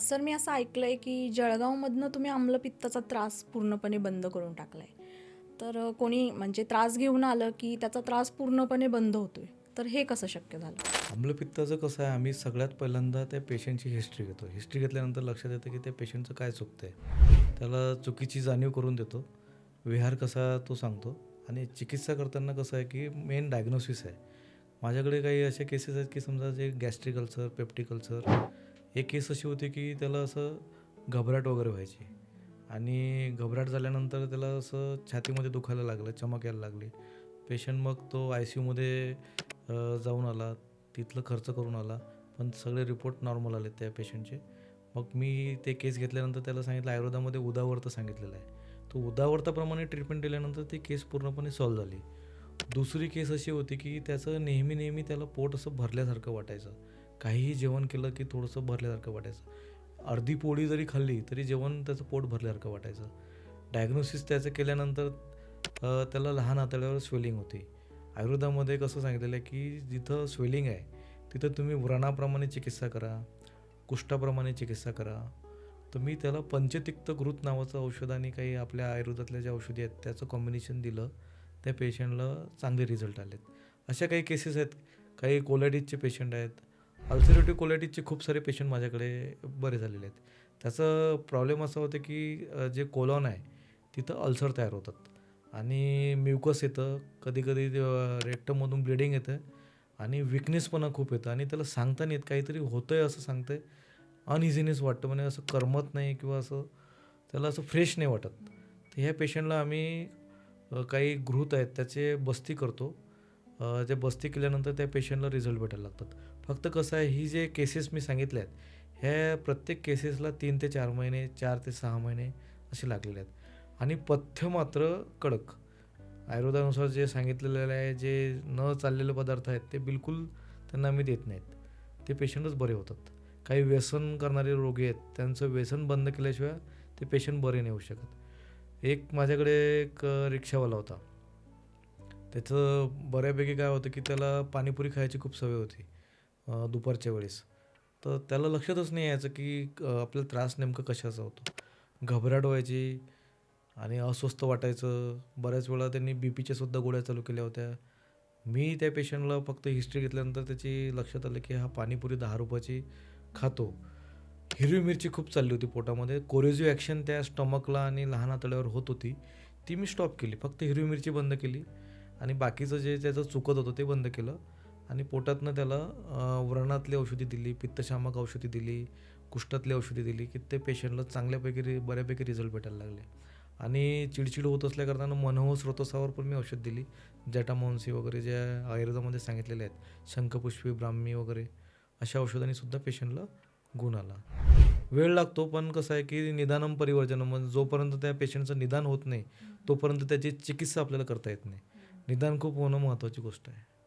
Sir मी असं ऐकलं आहे की जळगावमधनं तुम्ही आम्लपित्ताचा त्रास पूर्णपणे बंद करून टाकला आहे तर कोणी म्हणजे त्रास घेऊन आलं की त्याचा त्रास पूर्णपणे बंद होतोय तर हे कसं शक्य झालं? आम्लपित्ताचं कसं आहे आम्ही सगळ्यात पहिल्यांदा त्या पेशंटची हिस्ट्री घेतो. हिस्ट्री घेतल्यानंतर लक्षात येतं की त्या पेशंटचं काय चुकतं आहे त्याला चुकीची जाणीव करून देतो. विहार कसा तो सांगतो. आणि चिकित्सा करताना कसं आहे की मेन डायग्नोसिस आहे. माझ्याकडे काही असे केसेस आहेत की समजा जे गॅस्ट्रिक अल्सर पेप्टिक अल्सर एक केस अशी होती की त्याला असं घबराट वगैरे व्हायची. आणि घबराट झाल्यानंतर त्याला असं छातीमध्ये दुखायला लागलं चमक यायला लागली. पेशंट मग तो आय सी यूमध्ये जाऊन आला. तिथलं खर्च करून आला. पण सगळे रिपोर्ट नॉर्मल आले त्या पेशंटचे मग मी ते केस घेतल्यानंतर त्याला सांगितलं आयुर्वेदामध्ये उदावर्त सांगितलेलं आहे. तो उदावर्ताप्रमाणे ट्रीटमेंट दिल्यानंतर ती केस पूर्णपणे सॉल्व्ह झाली. दुसरी केस अशी होती की त्याचं नेहमी नेहमी त्याला पोट असं भरल्यासारखं वाटायचं. काहीही जेवण केलं की थोडंसं भरल्यासारखं वाटायचं. अर्धी पोळी जरी खाल्ली तरी जेवण त्याचं पोट भरल्यासारखं वाटायचं. डायग्नोसिस त्याचं केल्यानंतर त्याला लहान आतड्यावर स्वेलिंग होती. आयुर्वेदामध्ये कसं सांगितलेलं आहे की जिथं स्वेलिंग आहे तिथं तुम्ही व्रणाप्रमाणे चिकित्सा करा कुष्ठाप्रमाणे चिकित्सा करा. तर मी त्याला पंचतिक्त घृत नावाचं औषध आणि काही आपल्या आयुर्वेदातल्या ज्या औषधी आहेत त्याचं कॉम्बिनेशन दिलं त्या पेशंटला चांगले रिझल्ट आलेत. अशा काही केसेस आहेत. काही कोलॅटिसचे पेशंट आहेत. अल्सरेटिव्ह कोलॅटिसचे खूप सारे पेशंट माझ्याकडे बरे झालेले आहेत. त्याचं प्रॉब्लेम असा होतं की जे कोलॉन आहे तिथं अल्सर तयार होतात. आणि म्युकस येतं कधी कधी रेक्टममधून ब्लिडिंग येतं आणि विकनेसपणा खूप येतं आणि त्याला सांगता नाही येत काहीतरी होतं आहे असं सांगतंय. अनइझिनेस वाटतं म्हणजे असं करमत नाही किंवा असं त्याला असं फ्रेश नाही वाटत. तर ह्या पेशंटला आम्ही काही घृत आहेत त्याचे बस्ती करतो. जे बस्ती केल्यानंतर त्या पेशंटला रिझल्ट भेटायला लागतात. फक्त कसं आहे ही जे केसेस मी सांगितल्या आहेत ह्या प्रत्येक केसेसला तीन ते चार महिने चार ते सहा महिने असे लागलेले आहेत. आणि पथ्य मात्र कडक. आयुर्वेदानुसार जे सांगितलेलं आहे जे न चाललेले पदार्थ आहेत ते बिलकुल त्यांना मी देत नाहीत. ते पेशंटच बरे होतात. काही व्यसन करणारे रोगी आहेत त्यांचं व्यसन बंद केल्याशिवाय ते पेशंट बरे नाही होऊ शकत. एक माझ्याकडे एक रिक्षावाला होता. त्याचं बऱ्यापैकी काय होतं की त्याला पाणीपुरी खायची खूप सवय होती दुपारच्या वेळेस. तर त्याला लक्षातच नाही यायचं की आपला आपल्याला त्रास नेमकं कशाचा होतो. घबराट व्हायची आणि अस्वस्थ वाटायचं. बऱ्याच वेळा त्यांनी बी पीच्या सुद्धा गोळ्या चालू केल्या होत्या. मी त्या पेशंटला फक्त हिस्ट्री घेतल्यानंतर त्याची लक्षात आलं की हा पाणीपुरी दहा रुपयाची खातो. हिरवी मिरची खूप चालली होती पोटामध्ये. कोरेजिव्ह ॲक्शन त्या स्टमकला आणि लहान आतड्यावर होत होती. ती मी स्टॉप केली. फक्त हिरवी मिरची बंद केली. आणि बाकीचं जे त्याचं चुकत होतं ते बंद केलं. आणि पोटातनं त्याला व्रणातली औषधी दिली पित्तशामक औषधी दिली कुष्ठातली औषधी दिली की ते पेशंटला चांगल्यापैकी रि बऱ्यापैकी रिझल्ट भेटायला लागले. आणि चिडचिड होत असल्याकारणानं मनोह स्रोतसावर पण मी औषध दिली. जटामोन्सी वगैरे ज्या आयुर्वेदामध्ये सांगितलेले आहेत शंखपुष्पी ब्राह्मी वगैरे अशा औषधांनीसुद्धा पेशंटला गुण आला. वेळ लागतो पण कसं आहे की निदानम परिवर्जन म्हणजे जोपर्यंत त्या पेशंटचं निदान होत नाही तोपर्यंत त्याची चिकित्सा आपल्याला करता येत नाही. निदान खूप होणं महत्त्वाची गोष्ट आहे